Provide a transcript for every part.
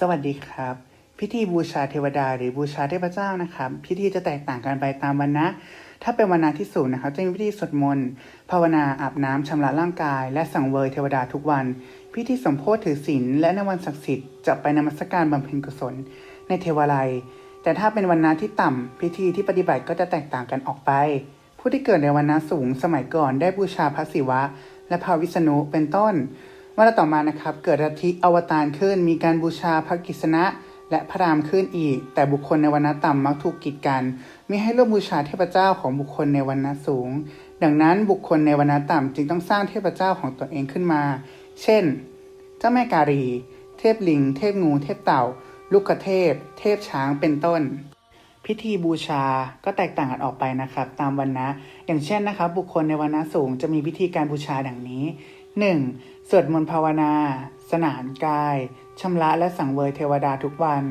สวัสดีครับ พิธีบูชาเทวดาหรือบูชาเทพเจ้านะครับ พิธีจะแตกต่างกันไปตามวันนะ ถ้าเป็นวันนะที่สูงนะครับ จะมีพิธีสวดมนต์ภาวนาอาบน้ำชำระร่างกาย และสังเวยเทวดาทุกวัน พิธีสมโพธิถือศีลและในวันศักดิ์สิทธิ์จะไปนมัสการบำเพ็ญกุศล ในเทวาลัย แต่ถ้าเป็นวันนะที่ต่ำพิธีที่ปฏิบัติก็จะแตกต่างกันออกไป ผู้ที่เกิดในวันนะสูงสมัยก่อนได้บูชาพระศิวะ และพระวิษณุเป็นต้น วันต่อมานะครับเกิดลัทิอวตารขึ้น มีการบูชาพระกฤษณะและพระรามขึ้นอีก แต่บุคคลในวันณะต่ำมักถูกกีดกันมิให้ร่วมบูชาเทพเจ้าของบุคคลในวันณะสูง ดังนั้นบุคคลในวันณะต่ำจึงต้องสร้างเทพเจ้าของตนเองขึ้นมา เช่น เจ้าแม่การี เทพลิง เทพงู เทพเต่า ลูกเทพ เทพช้างเป็นต้นพิธีบูชาก็แตกต่างกันออกไปนะครับ ตามวันนะ อย่างเช่นนะครับ บุคคลในวันนะสูงจะมีวิธีการบูชาดังนี้ 1. สวดมนต์ภาวนา สนานกายชำระและสังเวยเทวดาทุกวัน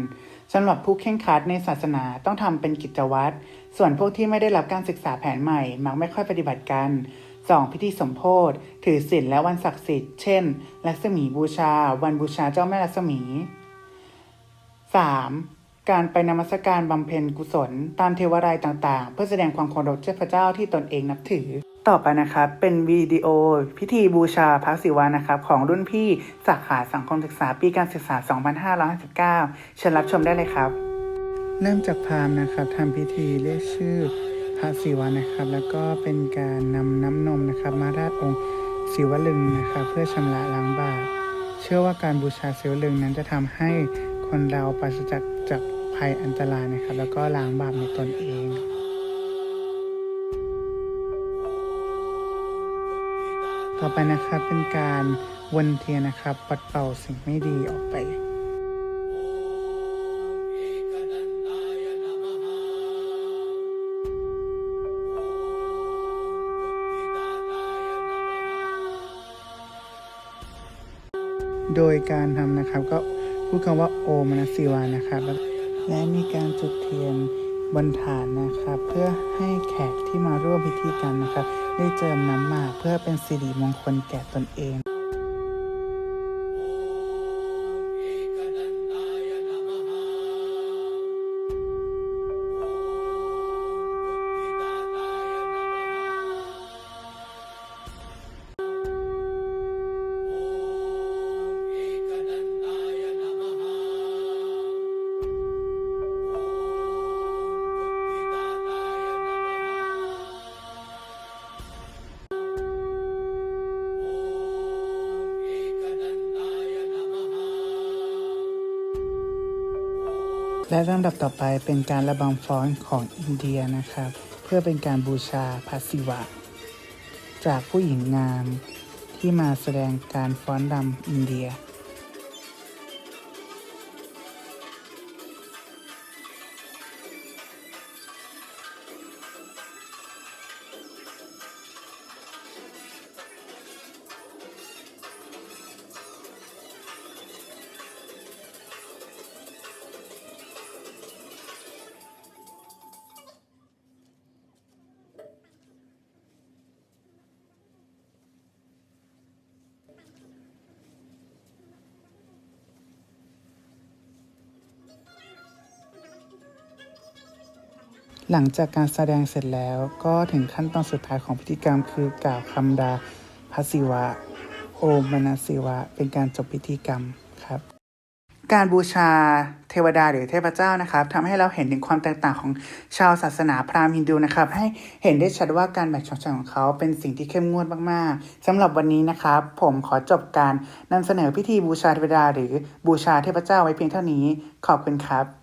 สำหรับผู้เข่งคัดในศาสนาต้องทำเป็นกิจวัตร ส่วนพวกที่ไม่ได้รับการศึกษาแผนใหม่ มักไม่ค่อยปฏิบัติกัน 2. พิธีสมโพธิถือศีลและวันศักดิ์สิทธิ์ เช่น ลักษมีบูชา วันบูชาเจ้าแม่ลักษมี 3. การไปนมัสการบำเพ็ญกุศล ตามเทวรายต่างๆ เพื่อแสดงความเคารพเทพระเจ้าที่ตนเองนับถือ ต่อไปนะครับเป็นวิดีโอพิธีบูชาพระศิวะนะครับของรุ่นพี่สาขาสังคมศึกษาปีการศึกษา 2559เชิญรับชมได้เลยครับ เริ่มจากพราหมณ์นะครับทำพิธีเรียกชื่อพระศิวะนะครับ แล้วก็เป็นการนำน้ำนมนะครับ มาราดองค์ศิวลึงนะครับเพื่อชำระล้างบาปเชื่อว่าการบูชาศิวลึงนั้นจะทำให้คนเราปราศจากจากภัยอันตรายนะครับ แล้วก็ล้างบาปในตนเอง ต่อไปนะครับเป็นการวนเทียนนะครับปัดเป่าสิ่งไม่ดีออกไปโดยการทำนะครับก็พูดคำว่าโอมนัสสิวานะครับ และมีการจุดเทียน บนฐานนะครับ เพื่อให้แขกที่มาร่วมพิธีกันนะครับ ได้เจิมน้ำหมากเพื่อเป็นสิริมงคลแก่ตนเอง และลำดับต่อไปเป็นการระบำฟ้อนของอินเดียนะครับ เพื่อเป็นการบูชาพระศิวะ จากผู้หญิงงามที่มาแสดงการฟ้อนรำอินเดีย หลังจากการแสดงเสร็จแล้วก็ถึงขั้นตอนสุดท้ายของพิธีกรรม คือกล่าวคำดาพระศิวะ โอมนศิวะ เป็นการจบพิธีกรรมครับ การบูชาเทวดาหรือเทพเจ้านะครับทำให้เราเห็นถึงความแตกต่างของชาวศาสนาพราหมณ์ฮินดูนะครับ ให้เห็นได้ชัดว่าการแบ่งชนชั้นของเขาเป็นสิ่งที่เข้มงวดมากๆสำหรับวันนี้นะครับ ผมขอจบการนำเสนอพิธีบูชาเทวดา หรือบูชาเทพเจ้าไว้เพียงเท่านี้ ขอบคุณครับ